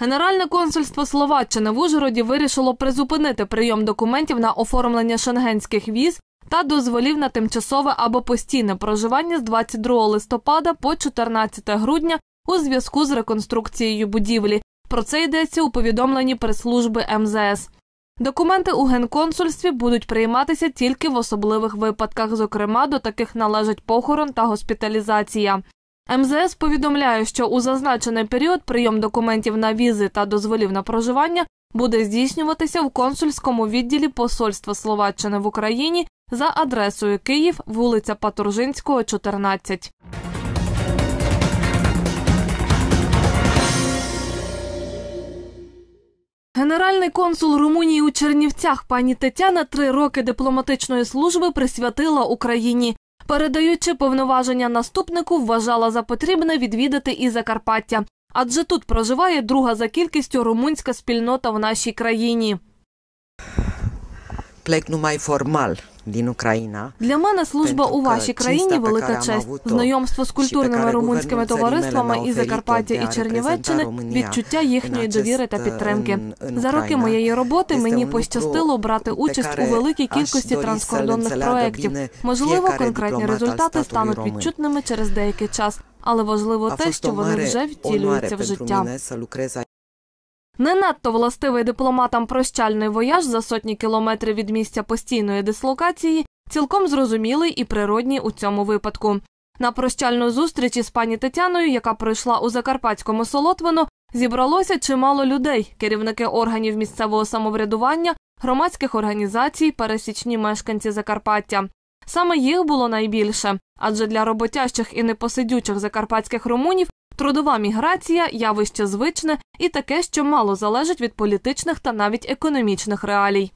Генеральне консульство Словаччини в Ужгороді вирішило призупинити прийом документів на оформлення шенгенських віз та дозволів на тимчасове або постійне проживання з 22 листопада по 14 грудня у зв'язку з реконструкцією будівлі. Про це йдеться у повідомленні прес-служби МЗС. Документи у генконсульстві будуть прийматися тільки в особливих випадках, зокрема до таких належать похорон та госпіталізація. МЗС повідомляє, що у зазначений період прийом документів на візи та дозволів на проживання буде здійснюватися в консульському відділі Посольства Словаччини в Україні за адресою Київ, вулиця Паторжинського, 14. Генеральний консул Румунії у Чернівцях пані Тетяна три роки дипломатичної служби присвятила Україні. Передаючи повноваження наступнику, вважала за потрібне відвідати і Закарпаття, адже тут проживає друга за кількістю румунська спільнота в нашій країні. Plec numai formal din Ucraina. Для мене служба у вашій країні велика честь. Знайомство з культурними румунськими товариствами і Закарпаття і Чернівеччини, відчуття їхньої довіри та підтримки. За роки моєї роботи мені пощастило брати участь у великій кількості транскордонних проєктів. Можливо, конкретні результати стануть відчутними через деякий час, але важливо те, що вони вже втілюються в життя. Не надто властивий дипломатам прощальний вояж за сотні кілометрів від місця постійної дислокації цілком зрозумілий і природній у цьому випадку. На прощальну зустріч із пані Тетяною, яка пройшла у закарпатському Солотвино, зібралося чимало людей: керівники органів місцевого самоврядування, громадських організацій, пересічні мешканці Закарпаття. Саме їх було найбільше, адже для роботящих і непосидючих закарпатських румунів трудова міграція явище звичне і таке, що мало залежить від політичних та навіть економічних реалій.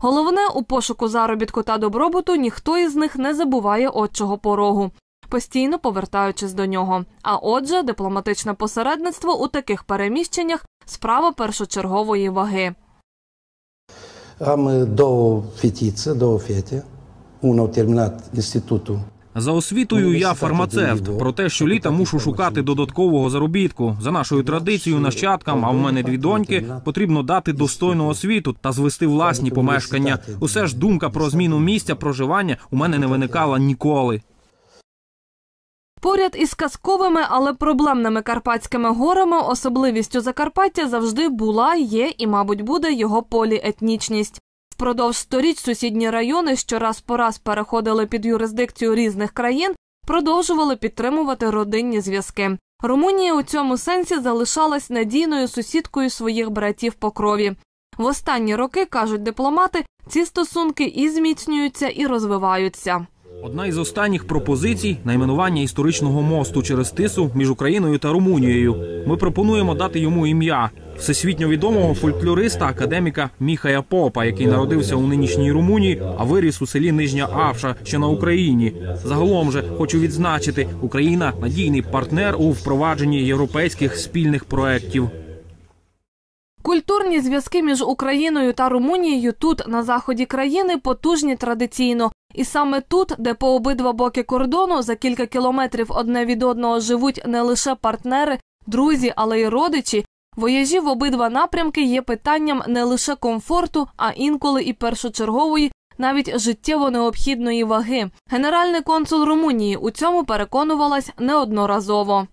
Головне, у пошуку заробітку та добробуту ніхто із них не забуває отчого порогу, постійно повертаючись до нього. А отже, дипломатичне посередництво у таких переміщеннях справа першочергової ваги. Uh, două fetițe, două fete. Una au terminat institutul За освітою я фармацевт. Про те, що літа мушу шукати додаткового заробітку. За нашою традицією, нащадкам, а в мене дві доньки, потрібно дати достойну освіту та звести власні помешкання. Усе ж думка про зміну місця проживання у мене не виникала ніколи. Поряд із казковими, але проблемними карпатськими горами особливістю Закарпаття завжди була, є і, мабуть, буде його поліетнічність. Впродовж сторіч сусідні райони, що раз по раз переходили під юрисдикцію різних країн, продовжували підтримувати родинні зв'язки. Румунія у цьому сенсі залишалась надійною сусідкою своїх братів по крові. В останні роки, кажуть дипломати, ці стосунки і зміцнюються, і розвиваються. Одна із останніх пропозицій найменування історичного мосту через тису між Україною та Румунією. Ми пропонуємо дати йому ім'я всесвітньо відомого фольклориста академіка Міхая Попа, який народився у нинішній Румунії, а виріс у селі Нижня Авша, що на Україні. Загалом же хочу відзначити, Україна надійний партнер у впровадженні європейських спільних проєктів. Культурні зв'язки між Україною та Румунією тут, на заході країни, потужні традиційно. І саме тут, де по обидва боки кордону за кілька кілометрів одне від одного живуть не лише партнери, друзі, але й родичі, вояжі в обидва напрямки є питанням не лише комфорту, а інколи і першочергової, навіть життєво необхідної ваги. Генеральний консул Румунії у цьому переконувалась неодноразово.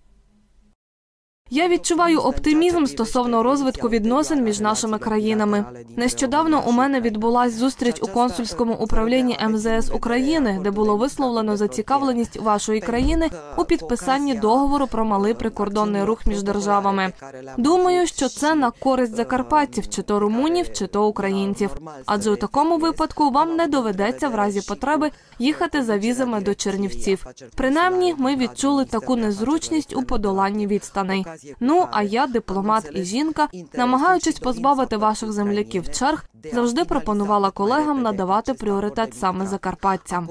Я відчуваю оптимізм стосовно розвитку відносин між нашими країнами. Нещодавно у мене відбулась зустріч у консульському управлінні МЗС України, де було висловлено зацікавленість вашої країни у підписанні договору про малий прикордонний рух між державами. Думаю, що це на користь закарпатців, чи то румунів, чи то українців. Адже у такому випадку вам не доведеться в разі потреби їхати за візами до Чернівців. Принаймні, ми відчули таку незручність у подоланні відстаней. Ну а я, дипломат і жінка, намагаючись позбавити ваших земляків черг, завжди пропонувала колегам надавати пріоритет саме закарпатцям.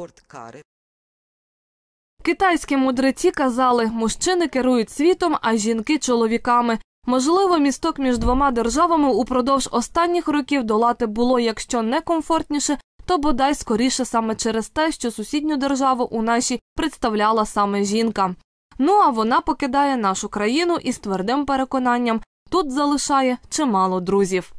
Китайські мудреці казали, мужчини керують світом, а жінки чоловіками. Можливо, місток між двома державами упродовж останніх років долати було, якщо не комфортніше, то бодай скоріше саме через те, що сусідню державу у нашій представляла саме жінка. Ну а вона покидає нашу країну із твердим переконанням. тут залишає чимало друзів.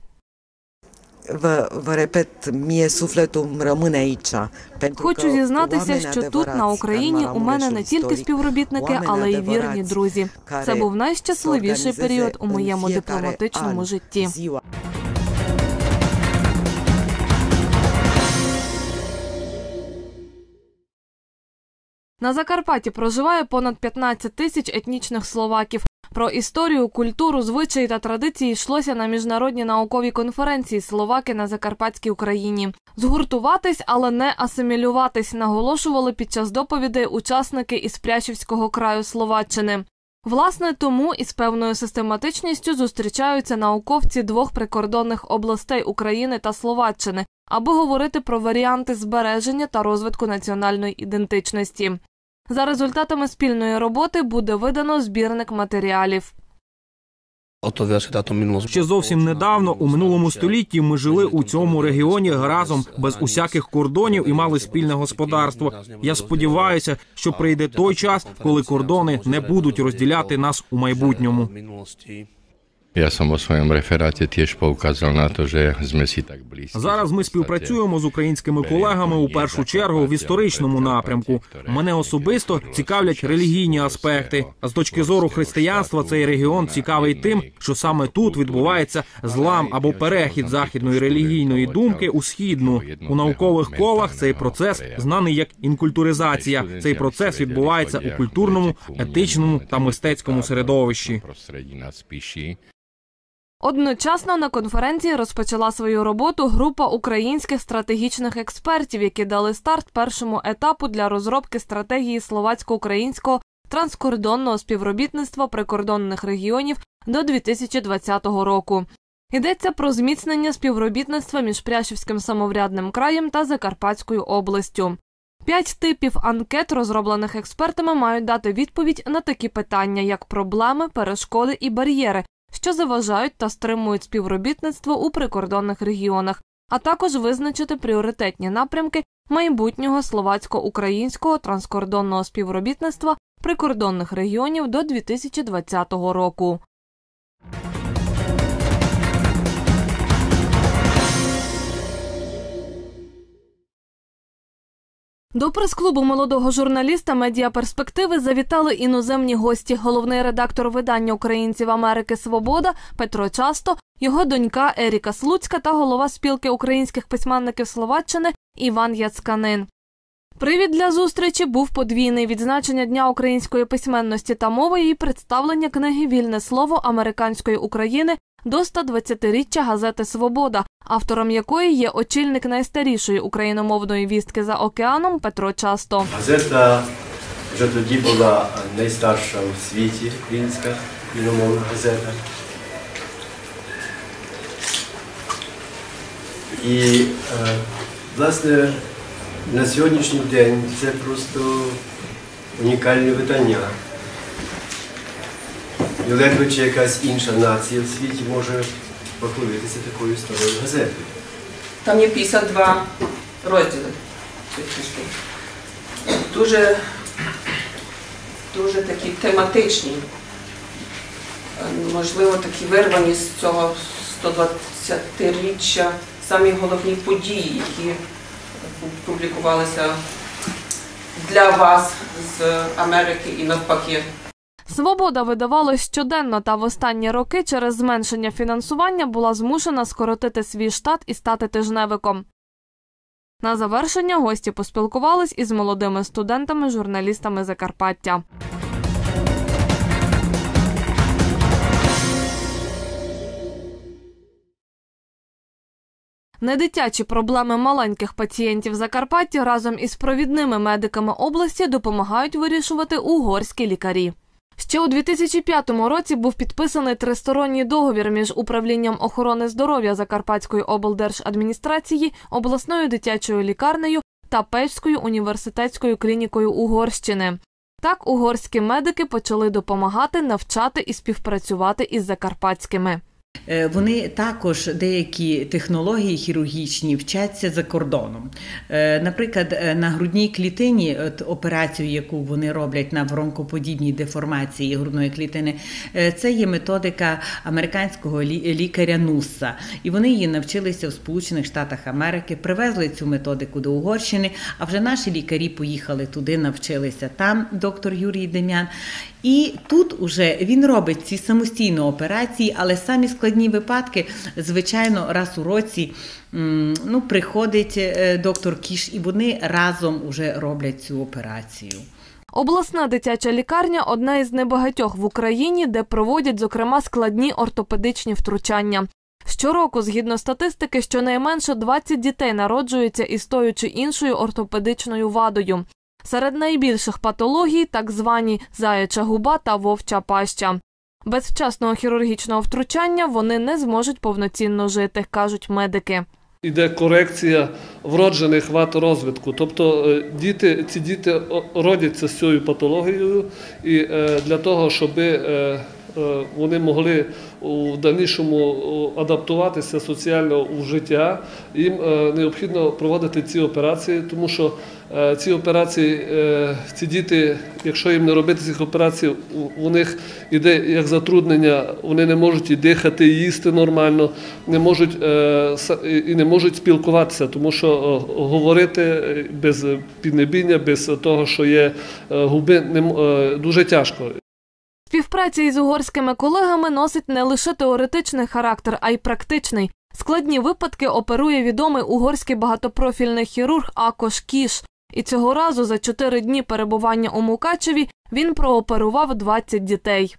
Vă, vă repet, mie sufletul îmi rămâne aici. Pentru Хочу зізнатися, що тут на Україні у мене не тільки співробітники, але й вірні друзі. Це був найщасливіший період у моєму дипломатичному житті. На Закарпатті проживає понад 15 тисяч етнічних словаків. Про історію, культуру, звичаї та традиції йшлося на міжнародній науковій конференції Словаки на Закарпатській Україні. Згуртуватись, але не асимілюватись, наголошували під час доповідей учасники із Прящівського краю Словаччини. Власне, тому із певною систематичністю зустрічаються науковці двох прикордонних областей України та Словаччини, аби говорити про варіанти збереження та розвитку національної ідентичності. За результатами спільної роботи буде видано збірник матеріалів. Ще зовсім недавно, у минулому столітті, ми жили у цьому регіоні разом без усяких кордонів і мали спільне господарство. Я сподіваюся, що прийде той час, коли кордони не будуть розділяти нас у майбутньому. Ja som vo svojom referáte tiež poukázal na to, že sme si tak blízki. Зараз ми співпрацюємо з українськими колегами у першу чергу в історичному напрямку. Мене особисто цікавлять релігійні аспекти. А з точки зору християнства цей регіон цікавий тим, що саме тут відбувається злам або перехід західної релігійної думки у східну. У наукових колах цей процес знаний як інкультуризація. Цей процес відбувається у культурному, етичному та мистецькому середовищі. Одночасно на конференції розпочала свою роботу група українських стратегічних експертів, які дали старт першому етапу для розробки стратегії словацько-українського транскордонного співробітництва прикордонних регіонів до 2020 року. Йдеться про зміцнення співробітництва між Прящівським самоврядним краєм та Закарпатською областю. П'ять типів анкет, розроблених експертами, мають дати відповідь на такі питання, як проблеми, перешкоди і бар'єри, що заважають та стримують співробітництво у прикордонних регіонах, а також визначити пріоритетні напрямки майбутнього словацько-українського транскордонного співробітництва прикордонних регіонів до 2020 року. До прес-клубу молодого журналіста Медіа Перспективи завітали іноземні гості. Головний редактор видання Українців Америки Свобода Петро Часто, його донька Еріка Слуцька та голова спілки українських письменників Словаччини Іван Яцканин. Привід для зустрічі був подвійний відзначення Дня української письменності та мови і представлення книги Вільне слово американської України до 120-річчя газети Свобода, автором якої є очільник найстарішої україномовної вістки за океаном Петро Часто. Газета вже тоді була найстарша у світі українська вільномовна газета. І, е, власне, на сьогоднішній день це просто унікальне видання. І ледве чи якась інша нація в світі може похвалитися такою старою газетою. Там є 52 розділи цієї книжки. Дуже, дуже такі тематичні, можливо, такі вирвані з цього 120-річчя самі головні події, які публікувалися для вас з Америки і навпаки. Свобода видавалась щоденно та в останні роки через зменшення фінансування була змушена скоротити свій штат і стати тижневиком. На завершення гості поспілкувались із молодими студентами, журналістами Закарпаття. Недитячі проблеми маленьких пацієнтів Закарпаття разом із провідними медиками області допомагають вирішувати угорські лікарі. Ще у 2005 році був підписаний тристоронній договір між управлінням охорони здоров'я Закарпатської облдержадміністрації, обласною дитячою лікарнею та Печською університетською клінікою Угорщини. Так угорські медики почали допомагати, навчати і співпрацювати із закарпатськими. Е, Вони також деякі технології хірургічні вчаться за кордоном. Е, Наприклад, е, на грудній клітині, от операцію, яку вони роблять на воронкоподібній деформації грудної клітини, це є методика американського лікаря Нусса. І вони її навчилися в Сполучених Штатах Америки, привезли цю методику до Угорщини. А вже наші лікарі поїхали туди, навчилися там, доктор Юрій Дем'ян. І тут уже він робить ці самостійно операції, але самі складні випадки, звичайно, раз у році ну, приходить е, доктор Кіш, і вони разом уже роблять цю операцію. Обласна дитяча лікарня одна із небагатьох в Україні, де проводять, зокрема, складні ортопедичні втручання. Щороку, згідно статистики, щонайменше 20 дітей народжуються із тою чи іншою ортопедичною вадою. Серед найбільших патологій так звані заяча губа та вовча паща. Без вчасного хірургічного втручання вони не зможуть повноцінно жити, кажуть медики. Іде корекція вроджених вад розвитку. Тобто е, діти, ці діти родяться з цією патологією, і е, для того, щоб е, вони могли у дальнішому адаптуватися соціально у життя, їм е, необхідно проводити ці операції, тому що е, ці операції, е, ці діти, якщо їм не робити цих операцій, у- них іде як затруднення, вони не можуть і дихати, і їсти нормально, не можуть е, і не можуть спілкуватися, тому що е, говорити е, без піднебіння, без того, що є е, губи, е, дуже тяжко. Співпраця із угорськими колегами носить не лише теоретичний характер, а й практичний. Складні випадки оперує відомий угорський багатопрофільний хірург Акош Кіш. І цього разу за чотири дні перебування у Мукачеві він прооперував 20 дітей.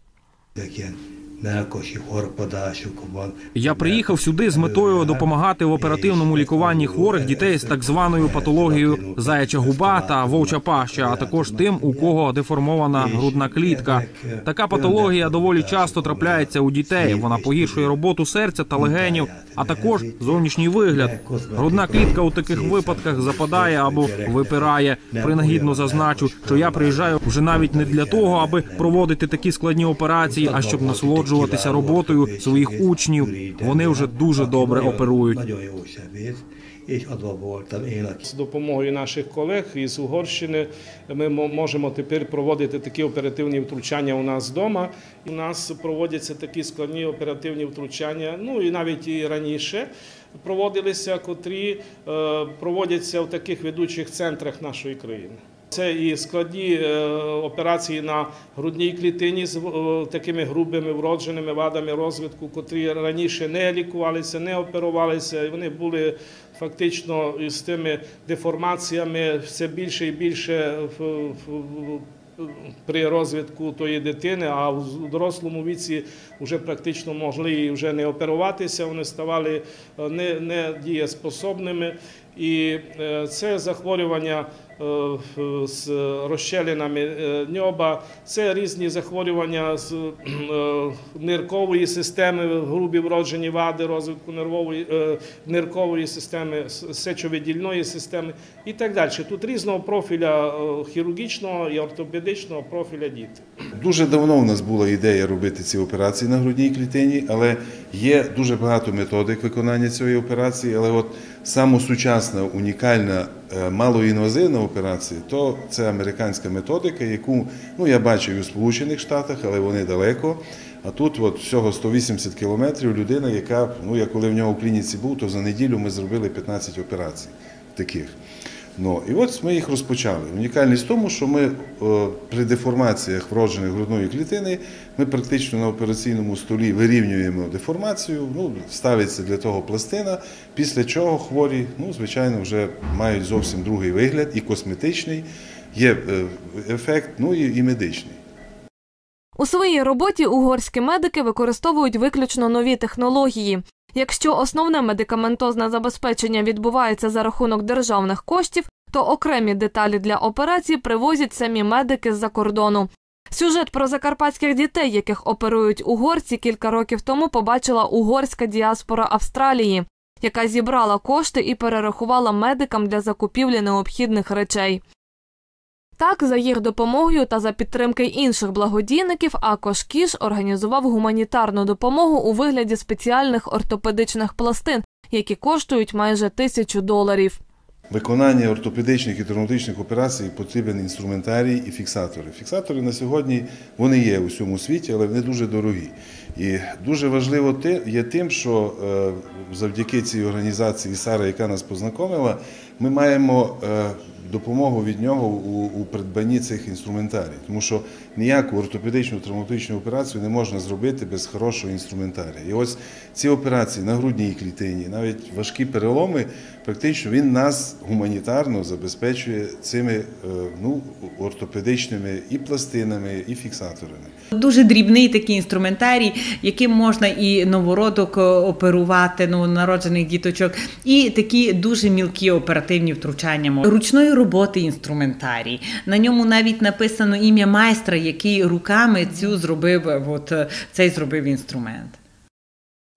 Я приїхав сюди з метою допомагати в оперативному лікуванні хворих дітей з так званою патологією заяча губа та вовча паща, а також тим, у кого деформована грудна клітка. Така патологія доволі часто трапляється у дітей. Вона погіршує роботу серця та легенів, а також зовнішній вигляд. Грудна клітка у таких випадках западає або випирає. Принагідно зазначу, що я приїжджаю вже навіть не для того, аби проводити такі складні операції, а щоб насолоджуватися роботою своїх учнів. Вони вже дуже добре оперують. З допомогою наших колег із Угорщини ми мо- можемо тепер проводити такі оперативні втручання у нас вдома. У нас проводяться такі складні оперативні втручання, ну і навіть і раніше проводилися, котрі е, проводяться в таких ведучих центрах нашої країни. Це і складні е, операції на грудній клітині з е, такими грубими вродженими вадами розвитку, котрі раніше не лікувалися, не оперувалися, і вони були фактично із тими деформаціями все більше і більше при розвитку тої дитини, а в дорослому віці вже практично могли вже не оперуватися, вони ставали е, не. І е, це захворювання е, з розщелинами е, ньоба, це різні захворювання з ниркової системи, грубі вроджені вади розвитку нервової, ниркової системи, сечовидільної системи і так далі. Тут різного профіля хірургічного і ортопедичного профіля діти. Дуже давно у нас була ідея робити ці операції на грудній клітині, але є дуже багато методик виконання цієї операції. Але от саме сучасна, унікальна, е, малоінвазивна операція, то це американська методика, яку ну, я бачив у Сполучених Штатах, але вони далеко. А тут от всього 180 кілометрів людина, яка, ну я коли в нього в клініці був, то за неділю ми зробили 15 операцій таких. Ну, і от ми їх розпочали. Унікальність в тому, що ми е, при деформаціях вродженої грудної клітини ми практично на операційному столі вирівнюємо деформацію, ну, ставиться для того пластина, після чого хворі, ну, звичайно, вже мають зовсім другий вигляд, і косметичний, є е, ефект, ну і медичний. У своїй роботі угорські медики використовують виключно нові технології. Якщо основне медикаментозне забезпечення відбувається за рахунок державних коштів, то окремі деталі для операцій привозять самі медики з-за кордону. Сюжет про закарпатських дітей, яких оперують угорці, кілька років тому побачила угорська діаспора Австралії, яка зібрала кошти і перерахувала медикам для закупівлі необхідних речей. Так, за їх допомогою та за підтримки інших благодійників, Акош Кіш організував гуманітарну допомогу у вигляді спеціальних ортопедичних пластин, які коштують майже тисячу доларів. Виконання ортопедичних і травматичних операцій потрібен інструментарій і фіксатори. Фіксатори на сьогодні вони є у всьому світі, але вони дуже дорогі. І дуже важливо є тим, що е, завдяки цій організації Сара, яка нас познайомила, ми маємо е, допомогу від нього у, у придбанні цих інструментарій, тому що ніяку ортопедичну травматичну операцію не можна зробити без хорошого інструментарія. І ось ці операції на грудній клітині, навіть важкі переломи, практично він нас гуманітарно забезпечує цими е, ну, ортопедичними і пластинами, і фіксаторами. Дуже дрібний такий інструментарій, яким можна і новородок оперувати, новонароджених діточок, і такі дуже мілкі оперативні втручання. Ручної роботи інструментарій. На ньому навіть написано ім'я майстра, який руками цю зробив, от цей зробив інструмент.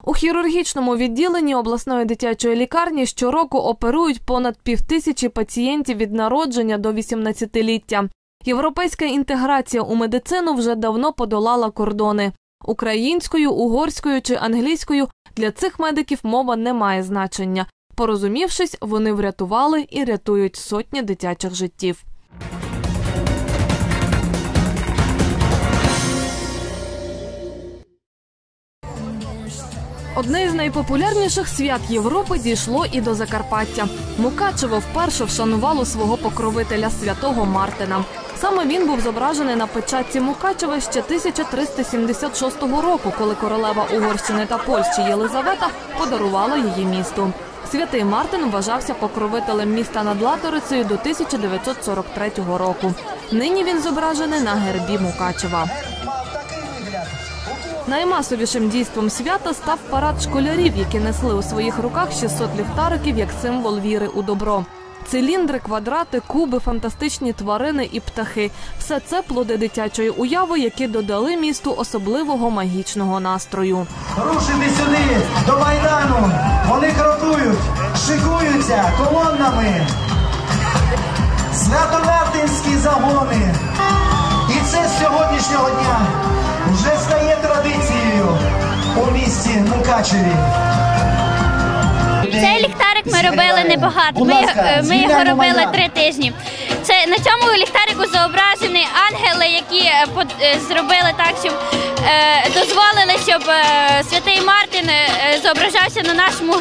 У хірургічному відділенні обласної дитячої лікарні щороку оперують понад півтисячі пацієнтів від народження до 18-ліття. Європейська інтеграція у медицину вже давно подолала кордони. Українською, угорською чи англійською для цих медиків мова не має значення. Порозумівшись, вони врятували і рятують сотні дитячих життів. Одне із найпопулярніших свят Європи дійшло і до Закарпаття. Мукачево вперше вшанувало свого покровителя святого Мартина. Саме він був зображений на печатці Мукачева ще 1376 року, коли королева Угорщини та Польщі Єлизавета подарувала її місту. Святий Мартин вважався покровителем міста над Латорицею до 1943 року. Нині він зображений на гербі Мукачева. Наймасовішим дійством свята став парад школярів, які несли у своїх руках 600 ліхтариків як символ віри у добро. Циліндри, квадрати, куби, фантастичні тварини і птахи все це плоди дитячої уяви, які додали місту особливого магічного настрою. Рушити сюди до майдану. Вони крокують, шикуються колоннами. Свято-Мартинські загони. І це з сьогоднішнього дня вже стає традицією у місті Мукачеві. Цей ліхтарик ми робили небагато. Ми, ми його робили три тижні. Це на цьому ліхтарику зображені ангели, які е, е, зробили так, щоб дозволили, щоб е, святий Мартин е, зображався на нашому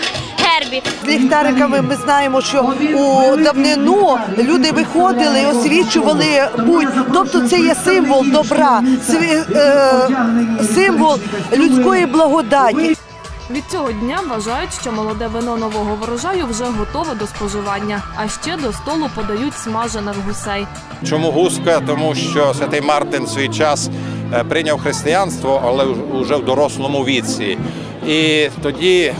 гербі. З ліхтариками ми знаємо, що у давнину люди виходили і освічували путь. Тобто це є символ добра, е, символ людської благодаті. Від цього дня вважають, що молоде вино нового врожаю вже готове до споживання, а ще до столу подають смажених гусей. Чому гуска? Тому що святий Мартин свій час е, прийняв християнство, але вже в дорослому віці. І тоді е,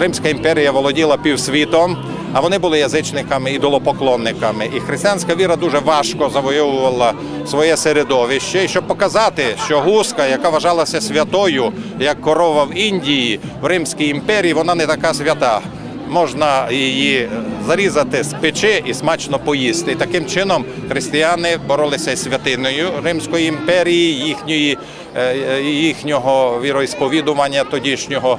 Римська імперія володіла півсвітом, а вони були язичниками, ідолопоклонниками. І християнська віра дуже важко завоювала своє середовище. І щоб показати, що гуска, яка вважалася святою, як корова в Індії, в Римській імперії, вона не така свята. Можна її зарізати з печі і смачно поїсти. І таким чином християни боролися з святиною Римської імперії, їхньої, е, їхнього віроісповідування тодішнього.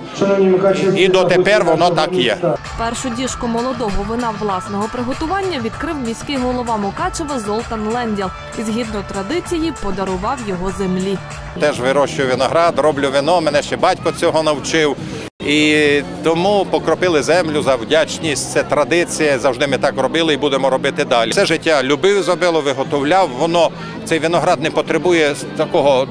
І дотепер воно так є. Першу діжку молодого вина власного приготування відкрив міський голова Мукачева Золтан Лендял і згідно традиції подарував його землі. Теж вирощую виноград, роблю вино. Мене ще батько цього навчив. І тому покропили землю за вдячність. Це традиція. Завжди ми так робили і будемо робити далі. Все життя любив ізобило, виготовляв. Воно цей виноград не потребує такого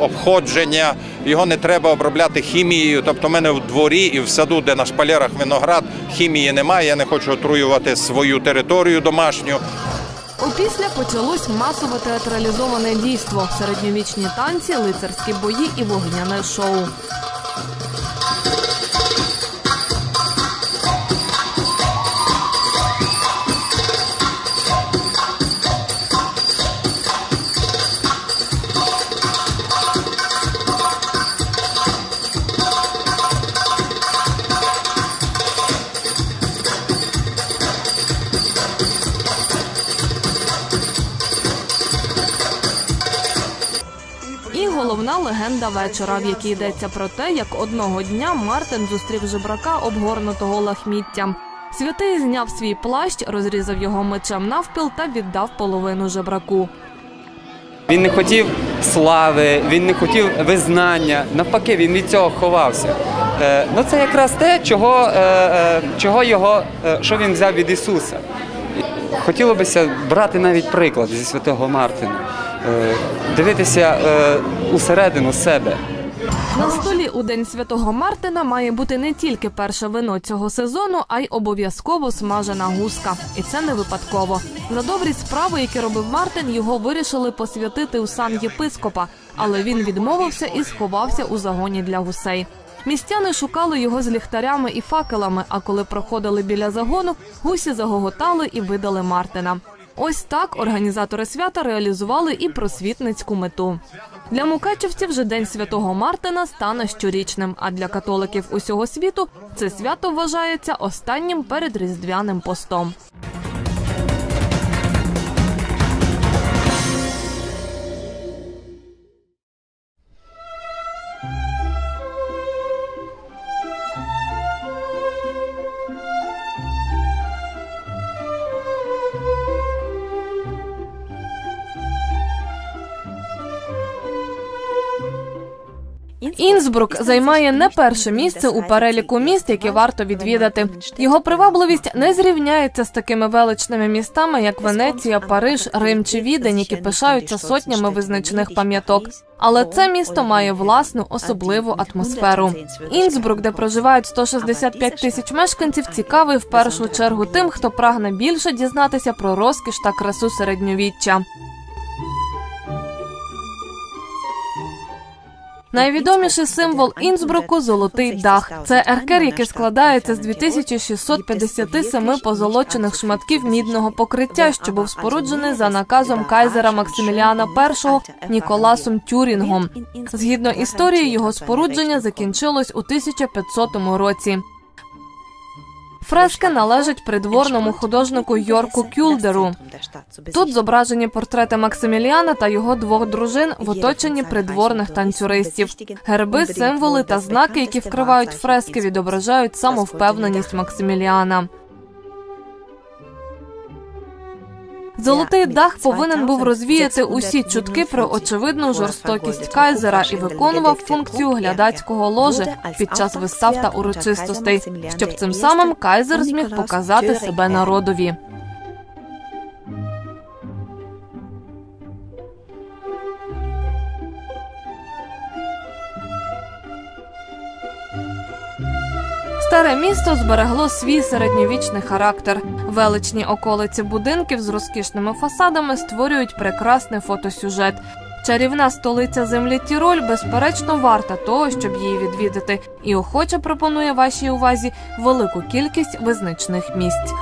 обходження. Його не треба обробляти хімією. Тобто, в мене в дворі і в саду, де на шпалерах виноград, хімії немає. Я не хочу отруювати свою територію домашню. Опісля почалось масове театралізоване дійство, середньовічні танці, лицарські бої і вогняне шоу. Головна легенда вечора, в якій йдеться про те, як одного дня Мартин зустрів жебрака, обгорнутого лахміттям. Святий зняв свій плащ, розрізав його мечем навпіл та віддав половину жебраку. Він не хотів слави, він не хотів визнання. Навпаки, він від цього ховався. Е, ну це якраз те, чого, е, е, чого його, е, що він взяв від Ісуса. Хотіло бися брати навіть приклад зі святого Мартина, дивитися е, усередину себе. На столі у день святого Мартина має бути не тільки перше вино цього сезону, а й обов'язково смажена гуска. І це не випадково. За добрі справи, які робив Мартин, його вирішили посвятити у сан єпископа, але він відмовився і сховався у загоні для гусей. Містяни шукали його з ліхтарями і факелами. А коли проходили біля загону, гусі загоготали і видали Мартина. Ось так організатори свята реалізували і просвітницьку мету. Для мукачевців же День Святого Мартина стане щорічним, а для католиків усього світу це свято вважається останнім перед різдвяним постом. Інсбрук займає не перше місце у переліку міст, які варто відвідати. Його привабливість не зрівняється з такими величними містами, як Венеція, Париж, Рим чи Відень, які пишаються сотнями визначених пам'яток. Але це місто має власну особливу атмосферу. Інсбрук, де проживають 165 тисяч мешканців, цікавий в першу чергу тим, хто прагне більше дізнатися про розкіш та красу середньовіччя. Найвідоміший символ Інсбруку золотий дах. Це еркер, який складається з 2657 позолочених шматків мідного покриття, що був споруджений за наказом кайзера Максиміліана І Ніколасом Тюрінгом. Згідно історії, його спорудження закінчилось у 1500 році. Фрески належать придворному художнику Йорку Кюлдеру. Тут зображені портрети Максиміліана та його двох дружин в оточенні придворних танцюристів. Герби, символи та знаки, які вкривають фрески, відображають самовпевненість Максиміліана. Золотий дах повинен був розвіяти усі чутки про очевидну жорстокість кайзера і виконував функцію глядацького ложе під час вистав та урочистостей, щоб цим самим кайзер зміг показати себе народові. Старе місто зберегло свій середньовічний характер. Величні околиці будинків з розкішними фасадами створюють прекрасний фотосюжет. Чарівна столиця землі Тіроль безперечно варта того, щоб її відвідати, і охоче пропонує вашій увазі велику кількість визначних місць.